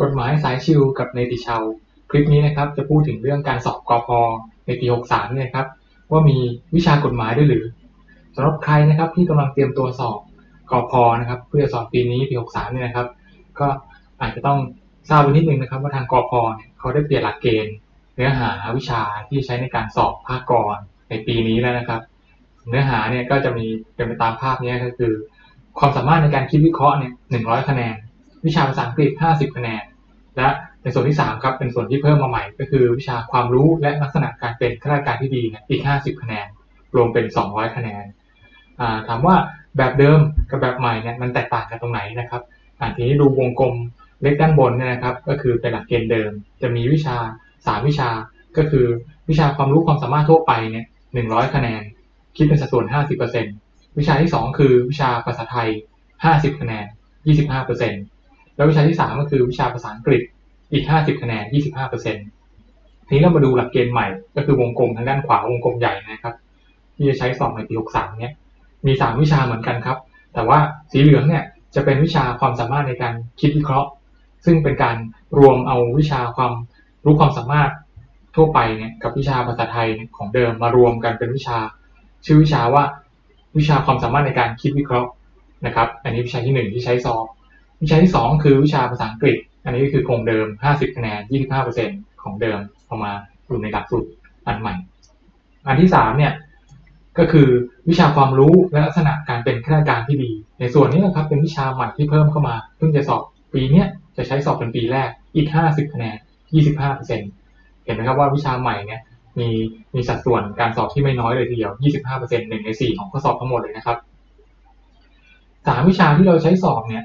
กฎหมายสายชิวกับเนติชาว คลิปนี้นะครับจะพูดถึงเรื่องการสอบกอพในปี 63เนี่ยครับว่ามีวิชากฎหมายด้วยหรือสำหรับใครนะครับที่กำลังเตรียมตัวสอบกอพนะครับเพื่อสอบปีนี้ปี 63เนี่ยนะครับ ก็อาจจะต้องทราบไว้นิดนึงนะครับ ว่าทางกอพเนี่ยเขาได้เปลี่ยนหลักเกณฑ์เนื้อหาวิชาที่ใช้ในการสอบภาคกรในปีนี้แล้วนะครับ เนื้อหาเนี่ยก็จะมีเป็นไปตามภาพนี้ก็คือ ความสามารถในการคิดวิเคราะห์เนี่ย100คะแนน วิชาภาษาอังกฤษ50คะแนน และในส่วนที่3ครับเป็นส่วนที่เพิ่มมาใหม่ ก็คือวิชาความรู้และลักษณะการเป็นข้าราชการที่ดีนี่ยอีก 50 คะแนน รวมเป็น 200 คะแนนถามว่าแบบเดิมกับแบบใหม่เนี่ยมันแตกต่างกันตรงไหนนะครับทีนี้ดูวงกลมเล็กด้านบนเนี่ยนะครับก็คือเป็นหลักเกณฑ์เดิม จะมีวิชา 3 วิชาก็คือวิชาความรู้ความสามารถทั่วไปเนี่ย100คะแนน คิดเป็นสัดส่วน 50%วิชาที่ 2 คือวิชาภาษาไทย 50 คะแนน 25% แล้ววิชาที่3ก็คือวิชาภาษาอังกฤษอีก 50 คะแนน 25%ทีนี้เรามาดูหลักเกณฑ์ใหม่ ก็คือวงกลมทางด้านขวาวงกลมใหญ่นะครับ ที่จะใช้สอบในปี63เนี่ยมี 3 วิชาเหมือนกันครับ แต่ว่าสีเหลืองเนี่ยจะเป็นวิชาความสามารถในการคิดวิเคราะห์ ซึ่งเป็นการรวมเอาวิชาความรู้ความสามารถทั่วไปเนี่ยกับวิชาภาษาไทยของเดิมมารวมกันเป็นวิชา ชื่อวิชาว่าวิชาความสามารถในการคิดวิเคราะห์นะครับ อันนี้วิชาที่ 1 ที่ใช้สอบ วิชาที่ 2 คือวิชาภาษาอังกฤษ อันนี้ก็คือคงเดิม 50 คะแนน 25%ของเดิมเอามาอยู่ในหลักสูตรอันใหม่ อันที่3เนี่ยก็คือวิชาความรู้และลักษณะการเป็นข้าราชการที่ดี ในส่วนนี้นะครับเป็นวิชาใหม่ที่เพิ่มเข้ามาเพิ่งจะสอบปีนี้จะใช้สอบเป็นปีแรกอีก 50 คะแนน 25%เห็นไหมครับว่าวิชาใหม่เนี่ยมีมีสัดส่วนการสอบที่ไม่น้อยเลยทีเดียว 25%หนึ่งใน 4 ของข้อสอบทั้งหมดเลยนะครับสามวิชาที่เราใช้สอบเนี่ย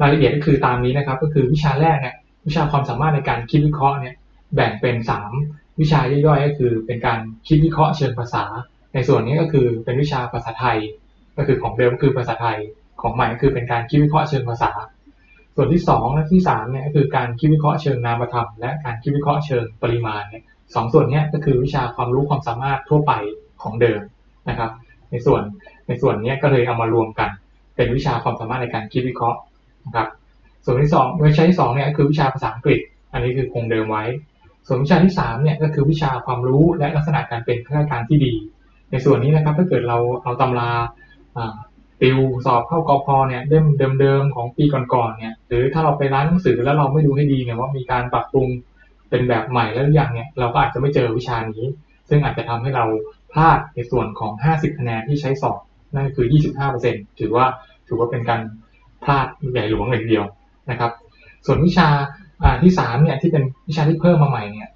รายละเอียดก็คือตามนี้นะครับ ก็คือวิชาแรกเนี่ยวิชาความสามารถในการคิดวิเคราะห์เนี่ยแบ่งเป็น 3 วิชาย่อยๆ ก็คือ เป็นการคิดวิเคราะห์เชิงภาษา ในส่วนนี้ก็คือเป็นวิชาภาษาไทย ก็คือของเดิมคือภาษาไทย ของใหม่ก็คือเป็นการคิดวิเคราะห์เชิงภาษา ส่วนที่ 2 และที่3เนี่ยก็คือการคิดวิเคราะห์เชิงนามธรรมและการคิดวิเคราะห์เชิงปริมาณเนี่ยสองส่วนนี้ก็คือวิชาความรู้ความสามารถทั่วไปของเดิมนะครับ ในส่วนในส่วนนี้ก็เลยเอามารวมกัน เป็นวิชาความสามารถในการคิดวิเคราะห์ นะครับ ส่วนที่2วิชาที่2เนี่ยคือวิชาภาษาอังกฤษ อันนี้คือคงเดิมไว้ ส่วนวิชาที่3เนี่ยก็คือวิชาความรู้และลักษณะการเป็นข้าราชการที่ดี ในส่วนนี้นะครับถ้าเกิดเราเอาตำราติวสอบเข้ากอพอเนี่ยเล่มเดิมๆของปีก่อนๆเนี่ย หรือถ้าเราไปร้านหนังสือแล้วเราไม่ดูให้ดีเนี่ยว่ามีการปรับปรุงเป็นแบบใหม่แล้วอย่างเนี่ยเราก็อาจจะไม่เจอวิชานี้ ซึ่งอาจจะทำให้เราพลาดในส่วนของ 50 คะแนนที่ใช้สอบนั่นคือ 25%ถือว่าถือว่าเป็นการ พลาดใหญ่หลวงเลยทีเดียวนะครับ ส่วนวิชาที่3เนี่ยที่เป็นวิชาที่เพิ่มมาใหม่เนี่ย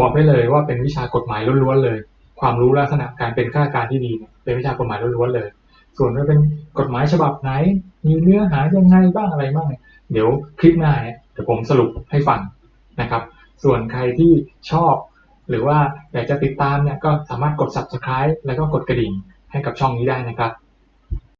บอกได้เลยว่าเป็นวิชากฎหมายล้วนๆเลย ความรู้ลักษณะการเป็นข้าราชการที่ดีเนี่ยเป็นวิชากฎหมายล้วนๆเลย ส่วนว่าเป็นกฎหมายฉบับไหน มีเนื้อหายังไงบ้างอะไรบ้างเดี๋ยวคลิปหน้าเนี่ยเดี๋ยวผมสรุปให้ฟังนะครับ ส่วนใครที่ชอบ หรือว่าอยากจะติดตามเนี่ยก็สามารถกด subscribe แล้วก็กดกระดิ่งให้กับช่องนี้ได้นะครับ